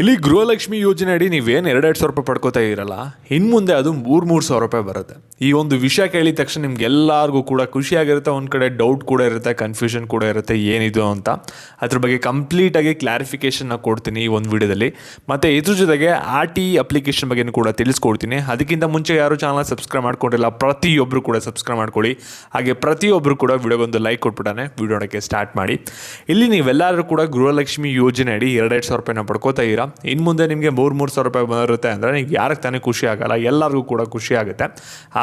ಇಲ್ಲಿ ಗೃಹಲಕ್ಷ್ಮಿ ಯೋಜನೆ ಅಡಿ ನೀವೇನು ಎರಡು ಸಾವಿರ ರೂಪಾಯಿ ಪಡ್ಕೋತಾ ಇರಲ್ಲ ಇನ್ನು ಮುಂದೆ ಅದು ಮೂರು ಮೂರು ಸಾವಿರ ರೂಪಾಯಿ ಬರುತ್ತೆ. ಈ ಒಂದು ವಿಷಯ ಕೇಳಿದ ತಕ್ಷಣ ನಿಮ್ಗೆ ಎಲ್ಲರಿಗೂ ಕೂಡ ಖುಷಿಯಾಗಿರುತ್ತೆ, ಒಂದು ಕಡೆ ಡೌಟ್ ಕೂಡ ಇರುತ್ತೆ ಕನ್ಫ್ಯೂಷನ್ ಕೂಡ ಇರುತ್ತೆ, ಏನಿದು ಅಂತ. ಅದ್ರ ಬಗ್ಗೆ ಕಂಪ್ಲೀಟಾಗಿ ಕ್ಲಾರಿಫಿಕೇಷನ್ನ ಕೊಡ್ತೀನಿ ಈ ಒಂದು ವಿಡಿಯೋದಲ್ಲಿ. ಮತ್ತು ಇದ್ರ ಜೊತೆಗೆ ಆರ್ ಟಿ ಅಪ್ಲಿಕೇಶನ್ ಬಗ್ಗೆ ಕೂಡ ತಿಳಿಸ್ಕೊಡ್ತೀನಿ. ಅದಕ್ಕಿಂತ ಮುಂಚೆ ಯಾರು ಚಾನಲ್ ಸಬ್ಸ್ಕ್ರೈಬ್ ಮಾಡ್ಕೊಂಡಿಲ್ಲ ಪ್ರತಿಯೊಬ್ಬರು ಕೂಡ ಸಬ್ಸ್ಕ್ರೈಬ್ ಮಾಡ್ಕೊಳ್ಳಿ. ಹಾಗೆ ಪ್ರತಿಯೊಬ್ಬರು ಕೂಡ ವಿಡಿಯೋಗೊಂದು ಲೈಕ್ ಕೊಟ್ಬಿಟ್ಟಾನೆ ವಿಡಿಯೋಕ್ಕೆ ಸ್ಟಾರ್ಟ್ ಮಾಡಿ. ಇಲ್ಲಿ ನೀವೆಲ್ಲರೂ ಕೂಡ ಗೃಹಲಕ್ಷ್ಮಿ ಯೋಜನೆ ಅಡಿ ಎರಡೆರಡು ಸಾವಿರ ರೂಪಾಯಿನ ಪಡ್ಕೋತಾ ಇದ್ದೀರಾ? ಇನ್ನು ಮುಂದೆ ನಿಮಗೆ ಮೂರು ಮೂರು ಸಾವಿರ ರೂಪಾಯಿ ಬರುತ್ತೆ ಅಂದರೆ ನೀವು ಯಾರಿಗೆ ತಾನೇ ಖುಷಿ ಆಗಲ್ಲ, ಎಲ್ಲರಿಗೂ ಕೂಡ ಖುಷಿ ಆಗುತ್ತೆ.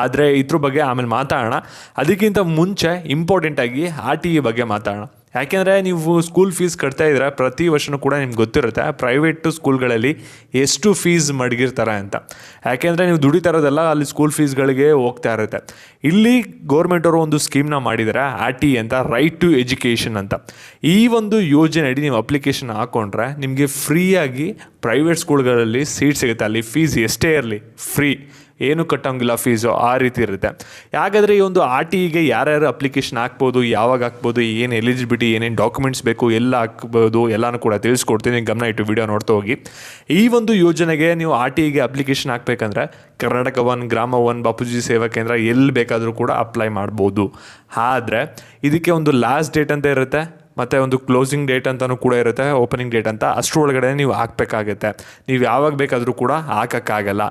ಆದರೆ ಇದ್ರ ಬಗ್ಗೆ ಆಮೇಲೆ ಮಾತಾಡೋಣ. ಅದಕ್ಕಿಂತ ಮುಂಚೆ ಇಂಪಾರ್ಟೆಂಟಾಗಿ ಆರ್ ಟಿ ಇ ಬಗ್ಗೆ ಮಾತಾಡೋಣ. ಯಾಕೆಂದರೆ ನೀವು ಸ್ಕೂಲ್ ಫೀಸ್ ಕಟ್ತಾ ಇದ್ರೆ ಪ್ರತಿ ವರ್ಷನೂ ಕೂಡ ನಿಮ್ಗೆ ಗೊತ್ತಿರುತ್ತೆ ಪ್ರೈವೇಟು ಸ್ಕೂಲ್ಗಳಲ್ಲಿ ಎಷ್ಟು ಫೀಸ್ ಮಡಗಿರ್ತಾರೆ ಅಂತ. ಯಾಕೆಂದರೆ ನೀವು ದುಡಿತಾ ಇರೋದೆಲ್ಲ ಅಲ್ಲಿ ಸ್ಕೂಲ್ ಫೀಸ್ಗಳಿಗೆ ಹೋಗ್ತಾ ಇರುತ್ತೆ. ಇಲ್ಲಿ ಗೌರ್ಮೆಂಟವರು ಒಂದು ಸ್ಕೀಮ್ನ ಮಾಡಿದ್ದಾರೆ ಆರ್ ಟಿ ಅಂತ ರೈಟ್ ಟು ಎಜುಕೇಷನ್ ಅಂತ. ಈ ಒಂದು ಯೋಜನೆ ಅಡಿ ನೀವು ಅಪ್ಲಿಕೇಶನ್ ಹಾಕ್ಕೊಂಡ್ರೆ ನಿಮಗೆ ಫ್ರೀಯಾಗಿ ಪ್ರೈವೇಟ್ ಸ್ಕೂಲ್ಗಳಲ್ಲಿ ಸೀಟ್ ಸಿಗುತ್ತೆ, ಅಲ್ಲಿ ಫೀಸ್ ಎಷ್ಟೇ ಇರಲಿ ಫ್ರೀ ಏನು ಕಟ್ಟೋಂಗಿಲ್ಲ ಫೀಸು ಆ ರೀತಿ ಇರುತ್ತೆ. ಹಾಗಾದರೆ ಈ ಒಂದು ಆರ್ ಟಿಗೆ ಯಾರ್ಯಾರು ಅಪ್ಲಿಕೇಶನ್ ಹಾಕ್ಬೋದು, ಯಾವಾಗ ಹಾಕ್ಬೋದು, ಏನು ಎಲಿಜಿಬಿಲಿಟಿ ಏನೇನು ಡಾಕ್ಯುಮೆಂಟ್ಸ್ ಬೇಕು, ಎಲ್ಲ ಹಾಕ್ಬೋದು, ಎಲ್ಲನೂ ಕೂಡ ತಿಳಿಸ್ಕೊಡ್ತೀನಿ. ಗಮನ ಇಟ್ಟು ವಿಡಿಯೋ ನೋಡ್ತಾ ಹೋಗಿ. ಈ ಒಂದು ಯೋಜನೆಗೆ ನೀವು ಆರ್ ಟಿಗೆ ಅಪ್ಲಿಕೇಶನ್ ಹಾಕ್ಬೇಕಂದ್ರೆ ಕರ್ನಾಟಕ ಒನ್, ಗ್ರಾಮ ಒನ್, ಬಾಪೂಜಿ ಸೇವಾ ಕೇಂದ್ರ ಎಲ್ಲಿ ಬೇಕಾದರೂ ಕೂಡ ಅಪ್ಲೈ ಮಾಡ್ಬೋದು. ಆದರೆ, ಇದಕ್ಕೆ ಒಂದು ಲಾಸ್ಟ್ ಡೇಟ್ ಅಂತ ಇರುತ್ತೆ. ಮತ್ತು ಒಂದು ಕ್ಲೋಸಿಂಗ್ ಡೇಟ್ ಅಂತಲೂ ಕೂಡ ಇರುತ್ತೆ ಓಪನಿಂಗ್ ಡೇಟ್ ಅಂತ. ಅಷ್ಟರೊಳಗಡೆ ನೀವು ಹಾಕಬೇಕಾಗುತ್ತೆ. ನೀವು ಯಾವಾಗ ಬೇಕಾದರೂ ಕೂಡ ಹಾಕೋಕ್ಕಾಗಲ್ಲ.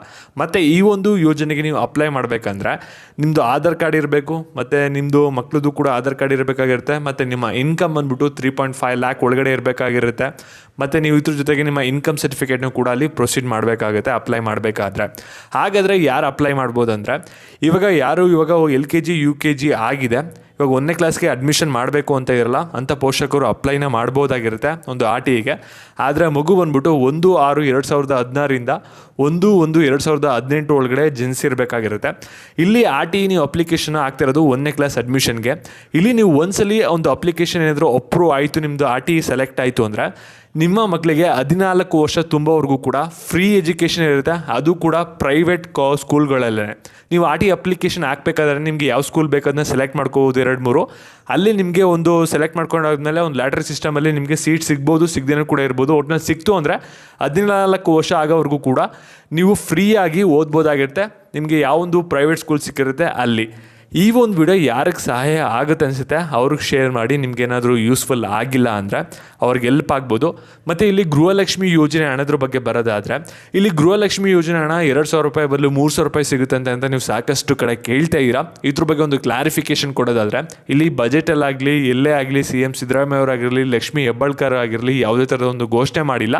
ಮತ್ತು ಈ ಒಂದು ಯೋಜನೆಗೆ ನೀವು ಅಪ್ಲೈ ಮಾಡಬೇಕಂದ್ರೆ ನಿಮ್ಮದು ಆಧಾರ್ ಕಾರ್ಡ್ ಇರಬೇಕು, ಮತ್ತು ನಿಮ್ಮದು ಮಕ್ಳದ್ದು ಕೂಡ ಆಧಾರ್ ಕಾರ್ಡ್ ಇರಬೇಕಾಗಿರುತ್ತೆ, ಮತ್ತು ನಿಮ್ಮ ಇನ್ಕಮ್ ಬಂದ್ಬಿಟ್ಟು ತ್ರೀ ಪಾಯಿಂಟ್ ಫೈವ್ ಲ್ಯಾಕ್ ಒಳಗಡೆ ಇರಬೇಕಾಗಿರುತ್ತೆ, ಮತ್ತು ನೀವು ಇದ್ರ ಜೊತೆಗೆ ನಿಮ್ಮ ಇನ್ಕಮ್ ಸರ್ಟಿಫಿಕೇಟ್ನೂ ಕೂಡ ಅಲ್ಲಿ ಪ್ರೊಸೀಡ್ ಮಾಡಬೇಕಾಗುತ್ತೆ ಅಪ್ಲೈ ಮಾಡಬೇಕಾದ್ರೆ. ಹಾಗಾದರೆ ಯಾರು ಅಪ್ಲೈ ಮಾಡ್ಬೋದು ಅಂದರೆ ಇವಾಗ ಯಾರು ಇವಾಗ L K G, U K G ಆಗಿದೆ ಇವಾಗ ಒಂದನೇ ಕ್ಲಾಸ್ಗೆ ಅಡ್ಮಿಷನ್ ಮಾಡಬೇಕು ಅಂತ ಇರಲ್ಲ ಅಂಥ ಪೋಷಕರು ಅಪ್ಲೈನ ಮಾಡ್ಬೋದಾಗಿರುತ್ತೆ ಒಂದು ಆರ್ ಟಿಗೆ ಆದರೆ ಮಗು ಬಂದ್ಬಿಟ್ಟು ಒಂದು ಆರು ಎರಡು ಸಾವಿರದ ಹದಿನಾರರಿಂದ ಒಂದು ಒಂದು ಎರಡು ಸಾವಿರದ ಹದಿನೆಂಟು ಒಳಗಡೆ ಜನಿಸಿರಬೇಕಾಗಿರುತ್ತೆ ಇಲ್ಲಿ ಆರ್ ಟಿ ನೀವು ಅಪ್ಲಿಕೇಶನ್ ಆಗ್ತಿರೋದು ಒಂದನೇ ಕ್ಲಾಸ್ ಅಡ್ಮಿಷನ್ಗೆ ಇಲ್ಲಿ ನೀವು ಒಂದ್ಸಲಿ ಒಂದು ಅಪ್ಲಿಕೇಶನ್ ಏನಾದರೂ ಅಪ್ರೂವ್ ಆಯಿತು ನಿಮ್ಮದು ಆರ್ ಟಿ ಸೆಲೆಕ್ಟ್ ಆಯಿತು ಅಂದರೆ ನಿಮ್ಮ ಮಕ್ಕಳಿಗೆ ಹದಿನಾಲ್ಕು ವರ್ಷ ತುಂಬೋವರೆಗೂ ಕೂಡ ಫ್ರೀ ಎಜುಕೇಷನ್ ಇರುತ್ತೆ. ಅದು ಕೂಡ ಪ್ರೈವೇಟ್ ಕಾ ಸ್ಕೂಲ್ಗಳಲ್ಲೇ ನೀವು ಆರ್ ಟಿ ಅಪ್ಲಿಕೇಶನ್ ಹಾಕಬೇಕಾದ್ರೆ ನಿಮಗೆ ಯಾವ ಸ್ಕೂಲ್ ಬೇಕಾದನ್ನ ಸೆಲೆಕ್ಟ್ ಮಾಡ್ಕೋಬೋದು ಎರಡು ಮೂರು. ಅಲ್ಲಿ ನಿಮಗೆ ಒಂದು ಸೆಲೆಕ್ಟ್ ಮಾಡ್ಕೊಂಡಾದ್ಮೇಲೆ ಒಂದು ಲ್ಯಾಟ್ರಿ ಸಿಸ್ಟಮಲ್ಲಿ ನಿಮಗೆ ಸೀಟ್ ಸಿಗ್ಬೋದು, ಸಿಗದೇನೂ ಕೂಡ ಇರ್ಬೋದು. ಒಟ್ಟಿನಲ್ಲಿ ಸಿಕ್ತು ಅಂದರೆ ಹದಿನಾಲ್ಕು ವರ್ಷ ಆಗೋವರೆಗೂ ಕೂಡ ನೀವು ಫ್ರೀಯಾಗಿ ಓದ್ಬೋದಾಗಿರುತ್ತೆ. ನಿಮಗೆ ಯಾವೊಂದು ಪ್ರೈವೇಟ್ ಸ್ಕೂಲ್ ಸಿಕ್ಕಿರುತ್ತೆ ಅಲ್ಲಿ. ಈ ಒಂದು ವಿಡಿಯೋ ಯಾರಿಗೆ ಸಹಾಯ ಆಗುತ್ತೆ ಅನಿಸುತ್ತೆ, ಅವ್ರಿಗೆ ಶೇರ್ ಮಾಡಿ ನಿಮ್ಗೇನಾದರೂ ಯೂಸ್ಫುಲ್ ಆಗಿಲ್ಲ ಅಂದರೆ ಅವ್ರಿಗೆ ಎಲ್ಪ್ ಆಗ್ಬೋದು. ಮತ್ತು ಇಲ್ಲಿ ಗೃಹಲಕ್ಷ್ಮಿ ಯೋಜನೆ ಹಣದ್ರ ಬಗ್ಗೆ ಬರೋದಾದರೆ, ಇಲ್ಲಿ ಗೃಹಲಕ್ಷ್ಮಿ ಯೋಜನೆ ಹಣ ಎರಡು ಸಾವಿರ ರೂಪಾಯಿ ಬದಲು ಮೂರು ಸಾವಿರ ರೂಪಾಯಿ ಸಿಗುತ್ತೆ ಅಂತ ನೀವು ಸಾಕಷ್ಟು ಕಡೆ ಕೇಳ್ತಾ ಇದ್ದೀರಾ. ಇದ್ರ ಬಗ್ಗೆ ಒಂದು ಕ್ಲಾರಿಫಿಕೇಶನ್ ಕೊಡೋದಾದರೆ, ಇಲ್ಲಿ ಬಜೆಟಲ್ಲಾಗಲಿ ಎಲ್ಲೇ ಆಗಲಿ ಸಿ ಎಂ ಸಿದ್ದರಾಮಯ್ಯ ಅವರಾಗಿರಲಿ ಲಕ್ಷ್ಮಿ ಹೆಬ್ಬಾಳ್ಕರ್ ಆಗಿರಲಿ, ಯಾವುದೇ ಥರದ ಒಂದು ಘೋಷಣೆ ಮಾಡಿಲ್ಲ.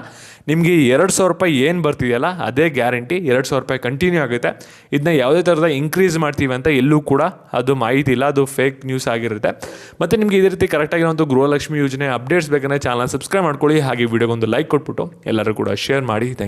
ನಿಮಗೆ ಎರಡು ಸಾವಿರ ರೂಪಾಯಿ ಏನು ಬರ್ತಿದೆಯಲ್ಲ, ಅದೇ ಗ್ಯಾರಂಟಿ ಎರಡು ಸಾವಿರ ರೂಪಾಯಿ ಕಂಟಿನ್ಯೂ ಆಗುತ್ತೆ. ಇದನ್ನ ಯಾವುದೇ ಥರದ ಇನ್ಕ್ರೀಸ್ ಮಾಡ್ತೀವಿ ಅಂತ ಎಲ್ಲೂ ಕೂಡ ಅದು ಮಾಹಿತಿ ಇಲ್ಲ ಅದು ಫೇಕ್ ನ್ಯೂಸ್ ಆಗಿರುತ್ತೆ. ಮತ್ತು ನಿಮಗೆ ಇದೇ ರೀತಿ ಕರೆಕ್ಟಾಗಿರೋಂಥ ಗೃಹಲಕ್ಷ್ಮಿ ಯೋಜನೆ ಅಪ್ಡೇಟ್ಸ್ ಬೇಕಂದರೆ ಚಾನಲ್ ಸಬ್ಸ್ಕ್ರೈಬ್ ಮಾಡ್ಕೊಳ್ಳಿ. ಹಾಗೆ ವಿಡಿಯೋಗೊಂದು ಲೈಕ್ ಕೊಟ್ಬಿಟ್ಟು ಎಲ್ಲರೂ ಕೂಡ ಶೇರ್ ಮಾಡಿ.